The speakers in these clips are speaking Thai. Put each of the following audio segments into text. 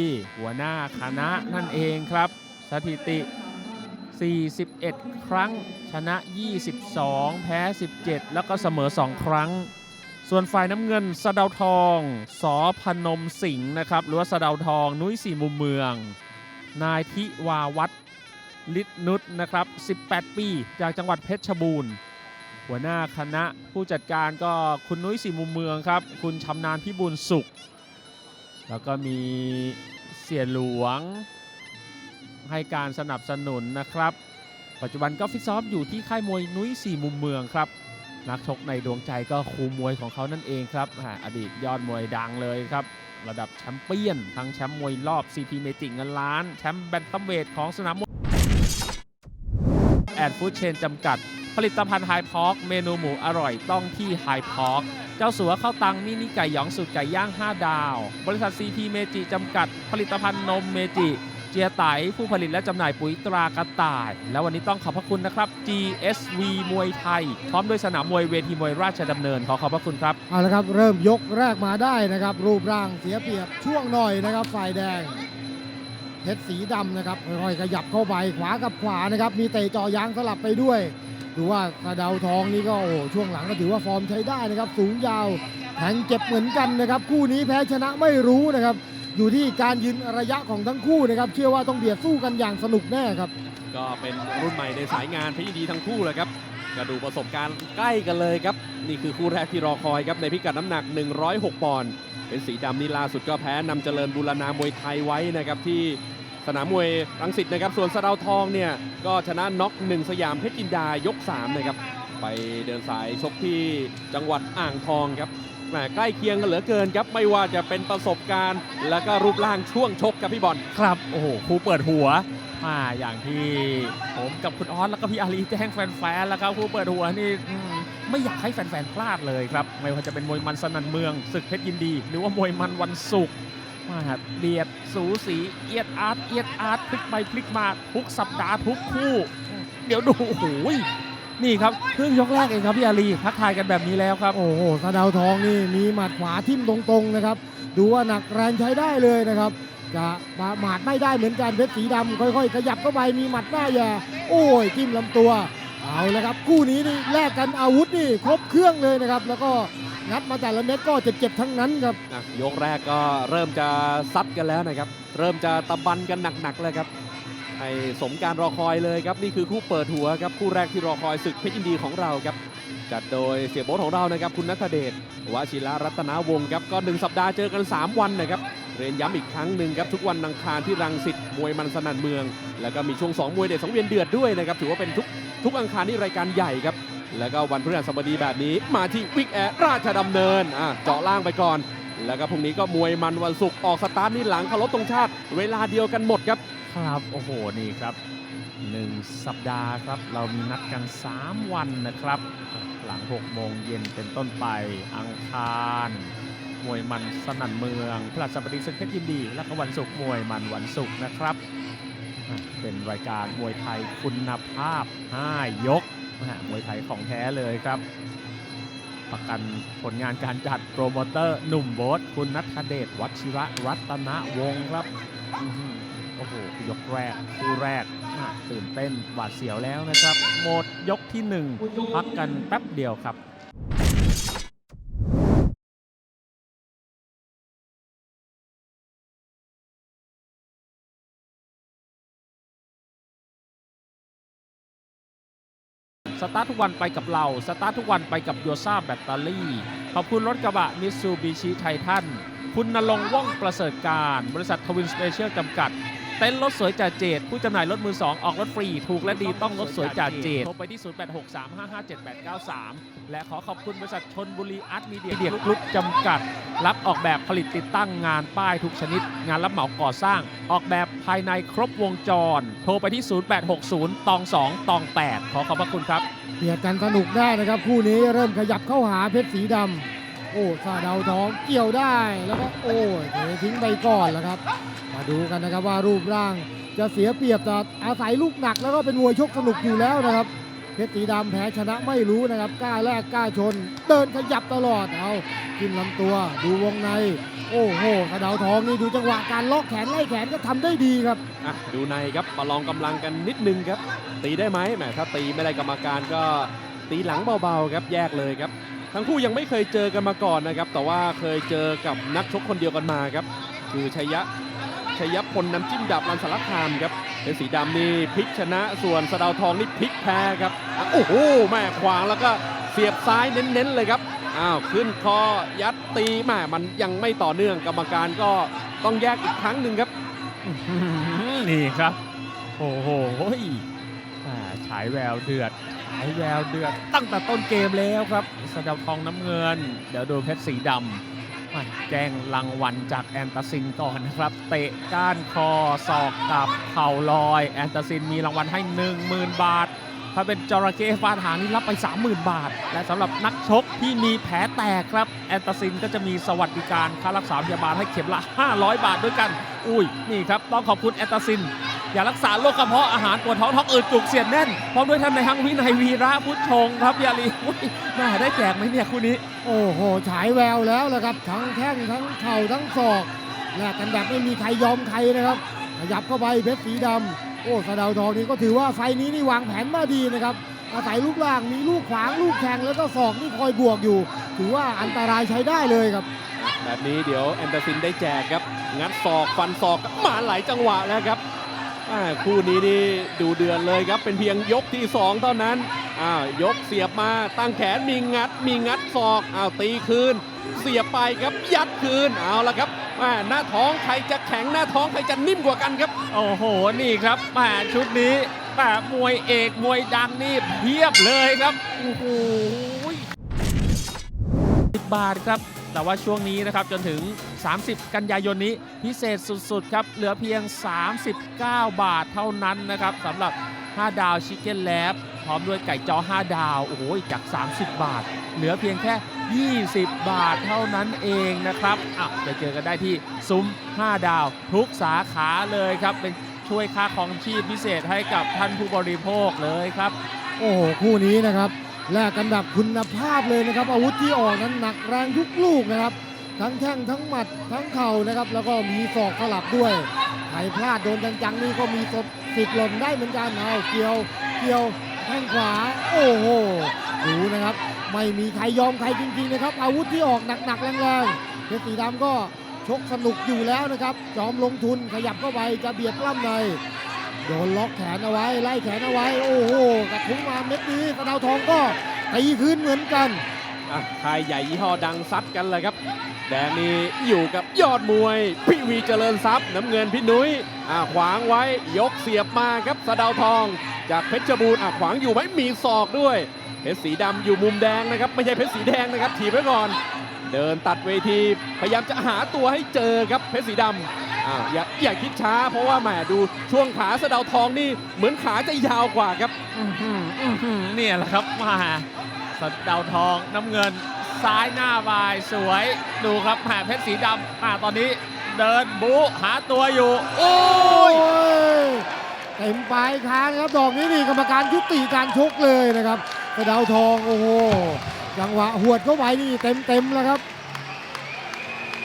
ที่หัวหน้าคณะนั่นเองครับ สถิติ 41 ครั้ง ชนะ 22 แพ้ 17 แล้วก็เสมอ 2 ครั้ง ส่วนฝ่ายน้ำเงินสะเดาทอง สอพนมสิงห์นะครับหรือว่าสะเดาทอง นุ้ยสี่มุมเมือง นายทิวาวัฒน์ฤทธนุษนะครับ 18 ปี จากจังหวัดเพชรบูรณ์ หัวหน้าคณะผู้จัดการก็คุณนุ้ยสี่มุมเมืองครับ คุณชำนาญพิบูลสุข แล้วก็มีเสียหลวงให้การสนับสนุนนะครับ ปัจจุบันก็ฟิตซ้อมอยู่ที่ค่ายมวยนุ้ยสี่มุมเมืองครับ นักชกในดวงใจก็ครูมวยของเขานั่นเองครับอดีตยอดมวยดังเลยครับ ระดับแชมเปี้ยน ทั้งแชมป์มวยรอบ CP เมจิเงินล้าน แชมป์แบนตัมเวทของสนามมวยแอดฟูดเชนจำกัด ผลิตภัณฑ์ไฮพอกเมนูหมูอร่อยต้องที่ไฮพอกเจ้าสัวข้าวตังมินิไก่หยองสูตรไก่ย่าง 5 ดาว บริษัท CP เมจิจำกัด ผลิตภัณฑ์นมเมจิ เจียไตผู้ผลิตและจำหน่ายปุ๋ยตรากระต่าย แล้ววันนี้ต้องขอบพระคุณนะครับ GSV มวยไทย พร้อมด้วยสนามมวยเวทีมวยราชดำเนิน ขอขอบพระคุณครับ เอาละครับ เริ่มยกแรกมาได้นะครับ รูปร่างเสียเปรียบช่วงหน่อยนะครับฝ่ายแดงเพชรสีดำนะครับค่อยๆขยับเข้าไปขวากับขวานะครับ มีเตะจอยางสลับไปด้วย ดูว่าสะเดาวทองนี่ก็โอ้ช่วงหลังก็ถือว่าฟอร์มใช้ได้นะครับ สูงยาวแทงเจ็บเหมือนกันนะครับ คู่นี้แพ้ชนะไม่รู้นะครับ อยู่ที่การยืนระยะของทั้งคู่นะครับ เชื่อว่าต้องเบียดสู้กันอย่างสนุกแน่ครับ ก็เป็นรุ่นใหม่ในสายงานพชรยินดีทั้งคู่เลยครับกระดูประสบการณ์ใกล้กันเลยครับ นี่คือคู่แรกที่รอคอยครับในพิกัดน้ำหนัก 106 ปอนด์เป็นสีดำนี่ล่าสุดก็แพ้นำเจริญบูรณามวยไทยไว้นะครับที่ สนามมวยรังสิตนะครับ ส่วนสะดาวทองเนี่ยก็ชนะน็อกหนึ่งสยามเพชรจินดายก 3 นะครับ ไปเดินสายชกที่จังหวัดอ่างทองครับแหมใกล้เคียงกันเหลือเกินครับ ไม่ว่าจะเป็นประสบการณ์ แล้วก็รูปร่างช่วงชกครับพี่บอลครับ โอ้โหครูเปิดหัวอ่าอย่างที่ผมกับคุณออสแล้วก็พี่อารีแจ้งแฟนๆแล้วครับครูเปิดหัวนี่ไม่อยากให้แฟนๆพลาดเลยครับ ไม่ว่าจะเป็นมวยมันสนันเมืองศึกเพชรยินดี หรือว่ามวยมันวันศุกร์ มาเบียดสูสีเอียดอาร์ตเอียดอาร์ตพลิกไปพลิกมาทุกสัปดาห์ทุกคู่ เดี๋ยวดูโอ้โหนี่ครับเพิ่งยกแรกเองครับพี่อารีทักทายกันแบบนี้แล้วครับ โอ้โหสะดาวทองนี่มีหมัดขวาทิ่มตรงๆนะครับ ดูว่าหนักแรงใช้ได้เลยนะครับ จะมาหมัดไม่ได้เหมือนกันเพชรสีดำค่อยๆ ขยับเข้าไปมีหมัดหน้าแย่โอ้ยจิ้มลำตัวเอาละครับ คู่นี้นี่แลกกันอาวุธนี่ครบเครื่องเลยนะครับ แล้วก็ งัดมาแต่ละเม็ดก็เจ็บๆทั้งนั้นครับอะยกแรกก็เริ่มจะซัดกันแล้วนะครับ เริ่มจะตะบันกันหนักๆเลยครับให้สมการรอคอยเลยครับ นี่คือคู่เปิดหัวครับคู่แรกที่รอคอยศึกเพชรยินดีของเราครับ จัดโดยเสียโบ๊ทของเรานะครับ คุณนัทเดชวชิระรัตนาวงศ์ครับก็หนึ่งสัปดาห์เจอกัน 3 วันนะครับ เรียนย้ำอีกครั้งหนึ่งครับ ทุกวันอังคารที่รังสิตมวยมันสนั่นเมือง แล้วก็มีช่วง 2 มวยเด็ดสังเวียนเดือดด้วยนะครับถือว่าเป็นทุกทุกอังคารที่รายการใหญ่ครับ แล้วก็วันพฤหัสบดีแบบนี้มาที่วิกแอร์ราชดำเนินอะเจาะล่างไปก่อน แล้วก็พรุ่งนี้ก็มวยมันวันศุกร์ออกสตาร์ทนี่หลังเคารพตรงชาติ เวลาเดียวกันหมดครับ ครับโอ้โหนี่ครับหนึ่งสัปดาห์ครับ เรามีนัดกัน 3 วันนะครับ หลัง 6 โมงเย็นเป็นต้นไปอังคารมวยมันสนั่นเมืองพฤหัสบดีศึกเพชรยินดี แล้วก็วันศุกร์มวยมันวันศุกร์นะครับ เป็นรายการมวยไทยคุณภาพ 5 ยก มวยไทยของแท้เลยครับ ประกันผลงานการจัดโปรโมเตอร์หนุ่มโบสคุณนัทเดชวัชิระรัตนวงศ์ครับโอ้โหยกแรกคู่แรกน่าตื่นเต้นหวาดเสียวแล้วนะครับ หมดยกที่หนึ่งพักกันแป๊บเดียวครับ สตาร์ททุกวันไปกับเรา สตาร์ททุกวันไปกับโยซ่าแบตเตอรี่ ขอบคุณรถกระบะมิตซูบิชิไททัน คุณนรงว่องประเสริฐการ บริษัททวินสเปเชียลจำกัด เต็นท์รถสวยจ่าเจดผู้จำหน่ายรถมือ 2 ออกรถฟรี ถูกและดีต้องรถสวยจ่าเจดโทรไปที่ 0863557893 และขอขอบคุณบริษัทชนบุรีอาร์ตมีเดียเดียกรุ๊ปจำกัด รับออกแบบผลิตติดตั้งงานป้ายทุกชนิด งานรับเหมาก่อสร้าง ออกแบบภายในครบวงจร โทรไปที่ 0860ตอง2ตอง8ขอขอบพระคุณครับเบียดกันสนุกได้นะครับ คู่นี้เริ่มขยับเข้าหาเพชรสีดำ โอ้ซาดาวทองเกี่ยวได้แล้วก็โอ้ยเททิ้งไปก่อนแล้วครับ มาดูกันนะครับว่ารูปร่างจะเสียเปรียบจะอาศัยลูกหนักแล้วก็เป็นมวยชกสนุกอยู่แล้วนะครับเพชรสีดำแพ้ชนะไม่รู้นะครับกล้าแลกกล้าชน เดินขยับตลอดเอากินลำตัวดูวงใน โอ้โหสะเดาวทองนี่ดูจังหวะการล็อกแขนไล่แขนก็ทำได้ดีครับอะดูในครับประลองกำลังกันนิดนึงครับ ตีได้ไหมแหมถ้าตีไม่ได้กรรมการก็ตีหลังเบาๆครับแยกเลยครับ ทั้งคู่ยังไม่เคยเจอกันมาก่อนนะครับ แต่ว่าเคยเจอกับนักชกคนเดียวกันมาครับ คือชัยยะชัยยพลน้ำจิ้มดับรันสารคามครับเป็นสีดำนี่พลิกชนะส่วนสะดาวทองนี่พลิกแพ้ครับโอ้โหแม่ขวางแล้วก็เสียบซ้ายเน้นๆเลยครับอ้าวขึ้นคอยัดตีแม่มันยังไม่ต่อเนื่องกรรมการก็ต้องแยกอีกครั้งหนึ่งครับนี่ครับ โอ้โหอ่าฉายแววเดือดายแววเดือดตั้งแต่ต้นเกมแล้วครับสะเดาทองน้ำเงิน เดี๋ยวดูเพชรสีดำแจ้งรางวัลจากแอนตาซินก่อนนะครับ เตะก้านคอศอกกับเข่าลอย แอนตาซินมีรางวัลให้ 10,000 บาท ถ้าเป็นจระเข้ฟาดหางนี่รับไป 30,000 บาท และสำหรับนักชกที่มีแผลแตกครับ แอนตาซินก็จะมีสวัสดิการค่ารักษาพยาบาลให้เข็มละ 500 บาทด้วยกัน อุ้ยนี่ครับต้องขอบคุณแอนตาซิน อย่ารักษาโรคกระเพาะอาหารปวดท้องท้องอืดจุกเสียดแน่นพร้อมด้วยท่านในายห้างวินัยวีระพุทธชงครับยาลีอุ้ยแม่ได้แจกไหมเนี่ยคู่นี้ โอ้โหฉายแววแล้วละครับ ทั้งแข้งทั้งเข่าทั้งศอกแลกกันแบบไม่มีใครยอมใครนะครับขยับเข้าไปเพชรสีดำโอ้สะเดาวทองนี่ก็ถือว่าไฟล์นี้นี่วางแผนมาดีนะครับอาศัยลูกล่างมีลูกขวางลูกแทงแล้วก็ศอกนี่คอยบวกอยู่ ถือว่าอันตรายใช้ได้เลยครับแบบนี้เดี๋ยวแอนเดอร์ซินได้แจกครับ งัดศอกฟันศอกมาหลายจังหวะแล้วครับอ่า คู่นี้นี่ดูเดือนเลยครับ เป็นเพียงยกที่ 2 เท่านั้นอ้าวยกเสียบมาตั้งแขนมีงัด มีงัดศอกอ้าวตีคืน เสียบไปครับยัดคืนเอาละครับหน้าท้องใครจะแข็งหน้าท้องใครจะนิ่มกว่ากันครับ โอ้โหนี่ครับแหมชุดนี้แหมมวยเอกมวยดังนี่เพียบเลยครับโอ้โห10บาทครับ แต่ว่าช่วงนี้นะครับจนถึง 30 กันยายนนี้พิเศษสุดๆครับ เหลือเพียง 39 บาทเท่านั้นนะครับสำหรับ 5 ดาวชิคเก้นแลบพร้อมด้วยไก่จอ 5 ดาว โอ้โหจาก 30 บาท เหลือเพียงแค่ 20 บาทเท่านั้นเองนะครับอะจะเจอกันได้ที่ซุ้ม 5 ดาว ทุกสาขาเลยครับ เป็นช่วยค่าของชีพพิเศษให้กับท่านผู้บริโภคเลยครับ โอ้โหคู่นี้นะครับ แลกกันแบบคุณภาพเลยนะครับ อาวุธที่ออกนั้นหนักแรงทุกลูกนะครับ ทั้งแข้งทั้งหมัดทั้งเข่านะครับ แล้วก็มีศอกสลับด้วยใครพลาดโดนจังๆนี่ก็มีศพสิทธิ์หล่นได้เหมือนกันเอาเกี่ยวเกี่ยวแข้งขวา โอ้โหดูนะครับ ไม่มีใครยอมใครจริงๆนะครับ อาวุธที่ออกหนักๆแรงๆเพชรสีดำก็ชกสนุกอยู่แล้วนะครับยอมลงทุนขยับเข้าไปจะเบียดล้ำใน โดนล็อกแขนเอาไว้ ไล่แขนเอาไว้ โอ้โหกระทุ้งมาเม็ดนี้กระดาวทองก็ตีคืนเหมือนกันอะค่ายใหญ่ยี่ห้อดังซัดกันเลยครับ แดงนี่อยู่กับยอดมวย พี่วีเจริญทรัพย์น้ำเงินพี่นุ้ยอะขวางไว้ยกเสียบมาครับสะเดาวทอง จากเพชรบูรณ์อะขวางอยู่ไหมมีศอกด้วย เพชรสีดำอยู่มุมแดงนะครับ ไม่ใช่เพชรสีแดงนะครับถีบไว้ก่อน เดินตัดเวทีพยายามจะหาตัวให้เจอครับเพชรสีดำ อ่าอย่าอย่าคิดช้า เพราะว่าแหมดูช่วงขาสะเดาวทองนี่เหมือนขาจะยาวกว่าครับ อื้อหืออื้อหือเนี่ยแหละครับมาสะเดาวทองน้ำเงิน ซ้ายหน้าบายสวยดูครับแหมเพชรสีดำอ่าตอนนี้เดินบูหาตัวอยู่โอ้โอ้ยยเต็มปลายคางครับดอกนี้นี่กรรมการยุติการชกเลยนะครับกระดาวทองโอ้โหจังหวะหวดเข้าไปนี่เต็มเต็มๆแล้วครับ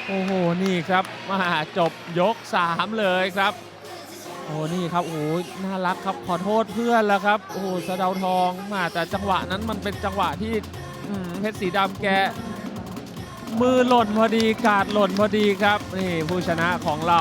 โอ้โห นี่ครับมาจบยก 3 เลยครับ โอ้นี่ครับโอ้โหน่ารักครับขอโทษเพื่อนแล้วครับโอ้โหสะเดาวทองมาแต่จังหวะนั้นมันเป็นจังหวะที่เพชรสีดำแก มือหล่นพอดีกาดหล่นพอดีครับ นี่ผู้ชนะของเรา